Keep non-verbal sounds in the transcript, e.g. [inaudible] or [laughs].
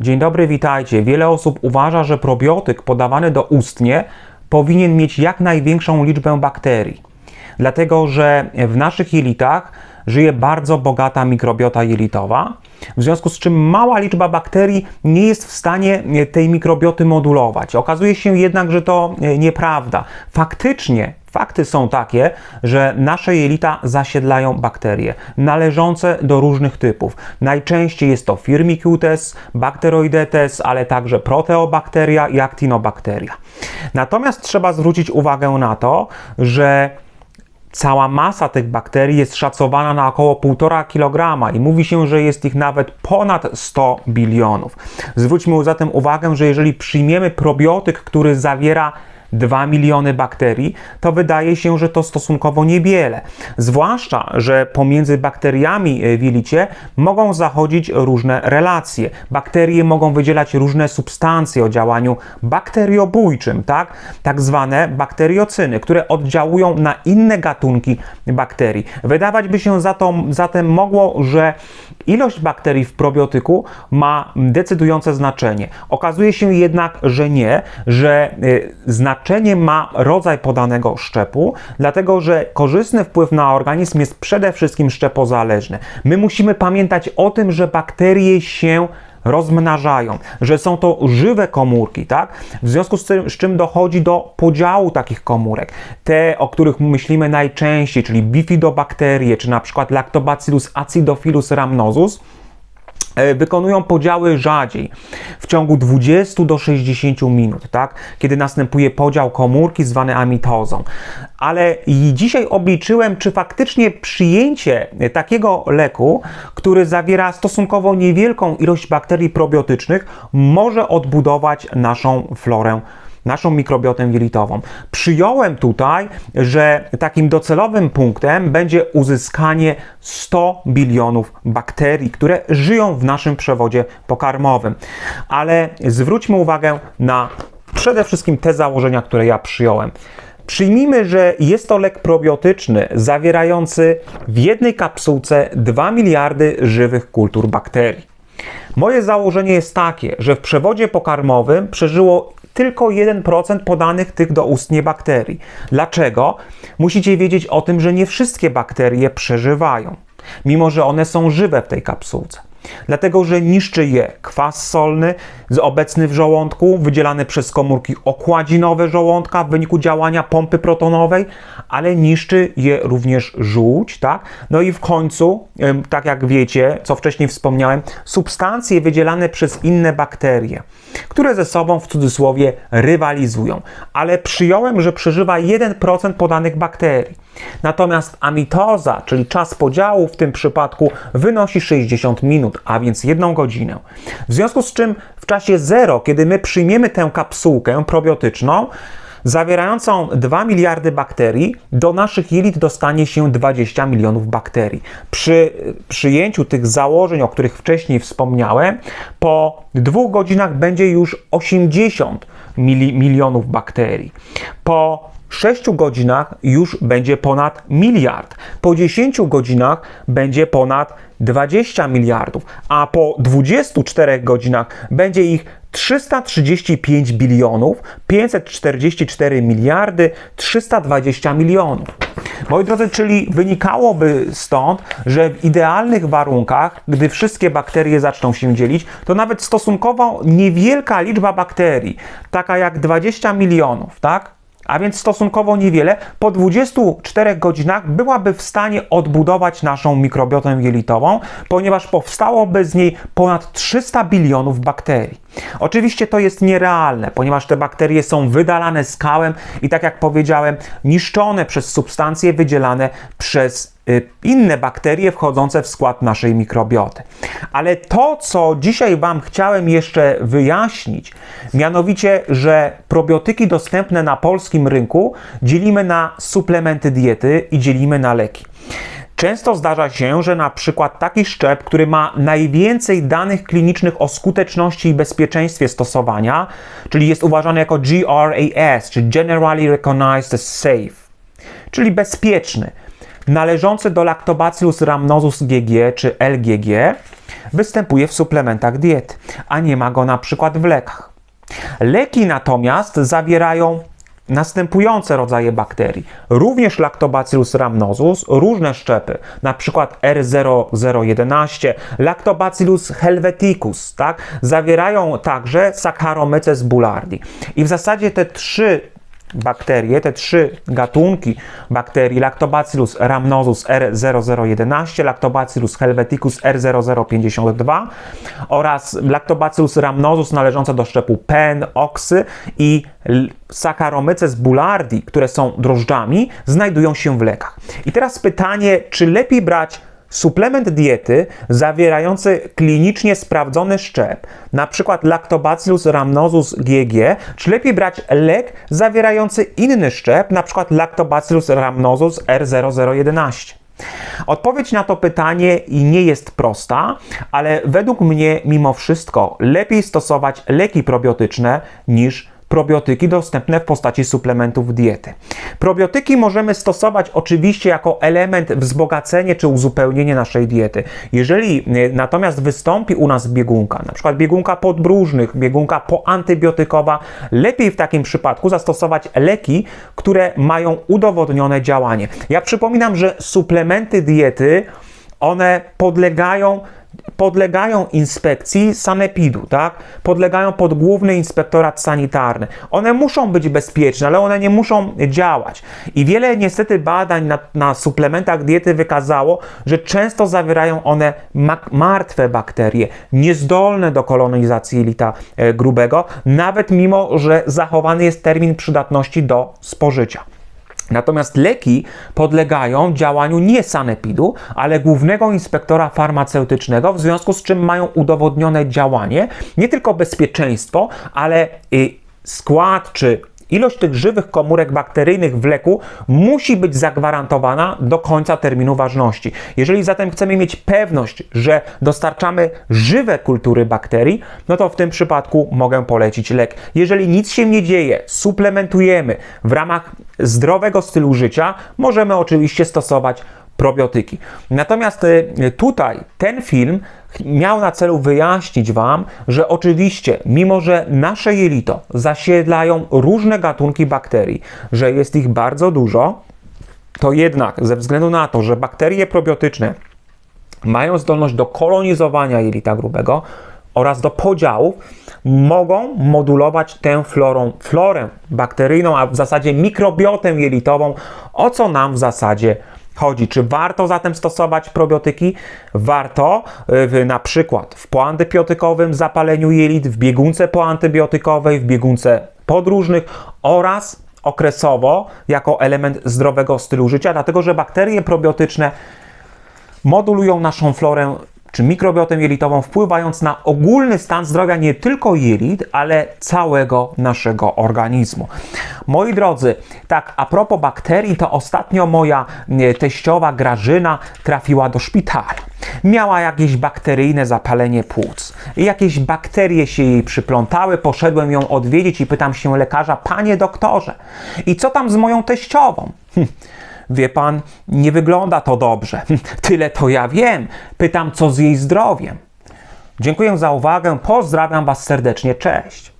Dzień dobry, witajcie. Wiele osób uważa, że probiotyk podawany do ustnie powinien mieć jak największą liczbę bakterii, dlatego że w naszych jelitach żyje bardzo bogata mikrobiota jelitowa, w związku z czym mała liczba bakterii nie jest w stanie tej mikrobioty modulować. Okazuje się jednak, że to nieprawda. Faktycznie Fakty są takie, że nasze jelita zasiedlają bakterie należące do różnych typów. Najczęściej jest to Firmicutes, Bacteroidetes, ale także Proteobacteria i Actinobacteria. Natomiast trzeba zwrócić uwagę na to, że Cała masa tych bakterii jest szacowana na około 1,5 kg i mówi się, że jest ich nawet ponad 100 bilionów. Zwróćmy zatem uwagę, że jeżeli przyjmiemy probiotyk, który zawiera 2 miliony bakterii, to wydaje się, że to stosunkowo niewiele. Zwłaszcza, że pomiędzy bakteriami w jelicie mogą zachodzić różne relacje. Bakterie mogą wydzielać różne substancje o działaniu bakteriobójczym, tak? tak zwane bakteriocyny, które oddziałują na inne gatunki bakterii. Wydawać by się za to, zatem mogło, że ilość bakterii w probiotyku ma decydujące znaczenie. Okazuje się jednak, że nie, że y, znaczenie znaczenie ma rodzaj podanego szczepu, dlatego że korzystny wpływ na organizm jest przede wszystkim szczepozależny. My musimy pamiętać o tym, że bakterie się rozmnażają, że są to żywe komórki, tak? W związku z, tym, z czym dochodzi do podziału takich komórek. Te, o których myślimy najczęściej, czyli bifidobakterie, czy na przykład Lactobacillus acidophilus rhamnosus, wykonują podziały rzadziej, w ciągu 20 do 60 minut, tak? kiedy następuje podział komórki zwany amitozą. Ale dzisiaj obliczyłem, czy faktycznie przyjęcie takiego leku, który zawiera stosunkowo niewielką ilość bakterii probiotycznych, może odbudować naszą florę naszą mikrobiotę jelitową. Przyjąłem tutaj, że takim docelowym punktem będzie uzyskanie 100 bilionów bakterii, które żyją w naszym przewodzie pokarmowym. Ale zwróćmy uwagę na przede wszystkim te założenia, które ja przyjąłem. Przyjmijmy, że jest to lek probiotyczny zawierający w jednej kapsułce 2 miliardy żywych kultur bakterii. Moje założenie jest takie, że w przewodzie pokarmowym przeżyło tylko 1% podanych tych do ustnie bakterii. Dlaczego? Musicie wiedzieć o tym, że nie wszystkie bakterie przeżywają, mimo że one są żywe w tej kapsułce dlatego że niszczy je kwas solny obecny w żołądku, wydzielany przez komórki okładzinowe żołądka w wyniku działania pompy protonowej, ale niszczy je również żółć, tak? No i w końcu, tak jak wiecie, co wcześniej wspomniałem, substancje wydzielane przez inne bakterie, które ze sobą w cudzysłowie rywalizują, ale przyjąłem, że przeżywa 1% podanych bakterii. Natomiast amitoza, czyli czas podziału w tym przypadku wynosi 60 minut, a więc 1 godzinę. W związku z czym w czasie 0, kiedy my przyjmiemy tę kapsułkę probiotyczną, zawierającą 2 miliardy bakterii, do naszych jelit dostanie się 20 milionów bakterii. Przy przyjęciu tych założeń, o których wcześniej wspomniałem, po dwóch godzinach będzie już 80 mili milionów bakterii. Po 6 godzinach już będzie ponad miliard. Po 10 godzinach będzie ponad 20 miliardów, a po 24 godzinach będzie ich 335 bilionów, 544 miliardy, 320 milionów. Moi drodzy, czyli wynikałoby stąd, że w idealnych warunkach, gdy wszystkie bakterie zaczną się dzielić, to nawet stosunkowo niewielka liczba bakterii, taka jak 20 milionów, tak? A więc stosunkowo niewiele, po 24 godzinach byłaby w stanie odbudować naszą mikrobiotę jelitową, ponieważ powstałoby z niej ponad 300 bilionów bakterii. Oczywiście to jest nierealne, ponieważ te bakterie są wydalane skałem i tak jak powiedziałem, niszczone przez substancje wydzielane przez inne bakterie wchodzące w skład naszej mikrobioty. Ale to, co dzisiaj Wam chciałem jeszcze wyjaśnić, mianowicie, że probiotyki dostępne na polskim rynku dzielimy na suplementy diety i dzielimy na leki. Często zdarza się, że na przykład taki szczep, który ma najwięcej danych klinicznych o skuteczności i bezpieczeństwie stosowania, czyli jest uważany jako GRAS, czy Generally Recognized as Safe, czyli bezpieczny, należący do Lactobacillus rhamnosus GG czy LGG występuje w suplementach diety, a nie ma go na przykład w lekach. Leki natomiast zawierają następujące rodzaje bakterii. Również Lactobacillus rhamnosus, różne szczepy, na przykład R0011, Lactobacillus helveticus, tak? Zawierają także Saccharomyces boulardii. I w zasadzie te trzy bakterie, te trzy gatunki bakterii Lactobacillus rhamnosus R0011, Lactobacillus helveticus R0052 oraz Lactobacillus rhamnosus należące do szczepu PEN, oksy i Saccharomyces boulardii, które są drożdżami, znajdują się w lekach. I teraz pytanie, czy lepiej brać suplement diety zawierający klinicznie sprawdzony szczep, przykład Lactobacillus rhamnosus GG, czy lepiej brać lek zawierający inny szczep, przykład Lactobacillus rhamnosus R0011? Odpowiedź na to pytanie nie jest prosta, ale według mnie mimo wszystko lepiej stosować leki probiotyczne niż probiotyki dostępne w postaci suplementów diety. Probiotyki możemy stosować oczywiście jako element wzbogacenia czy uzupełnienie naszej diety. Jeżeli e, natomiast wystąpi u nas biegunka, na przykład biegunka podbróżnych, biegunka poantybiotykowa, lepiej w takim przypadku zastosować leki, które mają udowodnione działanie. Ja przypominam, że suplementy diety one podlegają podlegają inspekcji sanepidu, tak? Podlegają pod główny inspektorat sanitarny. One muszą być bezpieczne, ale one nie muszą działać. I wiele niestety badań na, na suplementach diety wykazało, że często zawierają one martwe bakterie, niezdolne do kolonizacji jelita e, grubego, nawet mimo, że zachowany jest termin przydatności do spożycia. Natomiast leki podlegają działaniu nie sanepidu, ale głównego inspektora farmaceutycznego, w związku z czym mają udowodnione działanie, nie tylko bezpieczeństwo, ale skład czy Ilość tych żywych komórek bakteryjnych w leku musi być zagwarantowana do końca terminu ważności. Jeżeli zatem chcemy mieć pewność, że dostarczamy żywe kultury bakterii, no to w tym przypadku mogę polecić lek. Jeżeli nic się nie dzieje, suplementujemy w ramach zdrowego stylu życia, możemy oczywiście stosować probiotyki. Natomiast y, tutaj ten film miał na celu wyjaśnić Wam, że oczywiście, mimo że nasze jelito zasiedlają różne gatunki bakterii, że jest ich bardzo dużo, to jednak ze względu na to, że bakterie probiotyczne mają zdolność do kolonizowania jelita grubego oraz do podziałów, mogą modulować tę florą, florę bakteryjną, a w zasadzie mikrobiotę jelitową, o co nam w zasadzie chodzi. Czy warto zatem stosować probiotyki? Warto y, w, na przykład w poantybiotykowym zapaleniu jelit, w biegunce poantybiotykowej, w biegunce podróżnych oraz okresowo jako element zdrowego stylu życia, dlatego że bakterie probiotyczne modulują naszą florę czy mikrobiotę jelitową, wpływając na ogólny stan zdrowia nie tylko jelit, ale całego naszego organizmu. Moi drodzy, tak a propos bakterii, to ostatnio moja teściowa Grażyna trafiła do szpitala. Miała jakieś bakteryjne zapalenie płuc. Jakieś bakterie się jej przyplątały, poszedłem ją odwiedzić i pytam się lekarza, panie doktorze, i co tam z moją teściową? Hm. Wie pan, nie wygląda to dobrze. [laughs] Tyle to ja wiem. Pytam, co z jej zdrowiem. Dziękuję za uwagę. Pozdrawiam Was serdecznie. Cześć.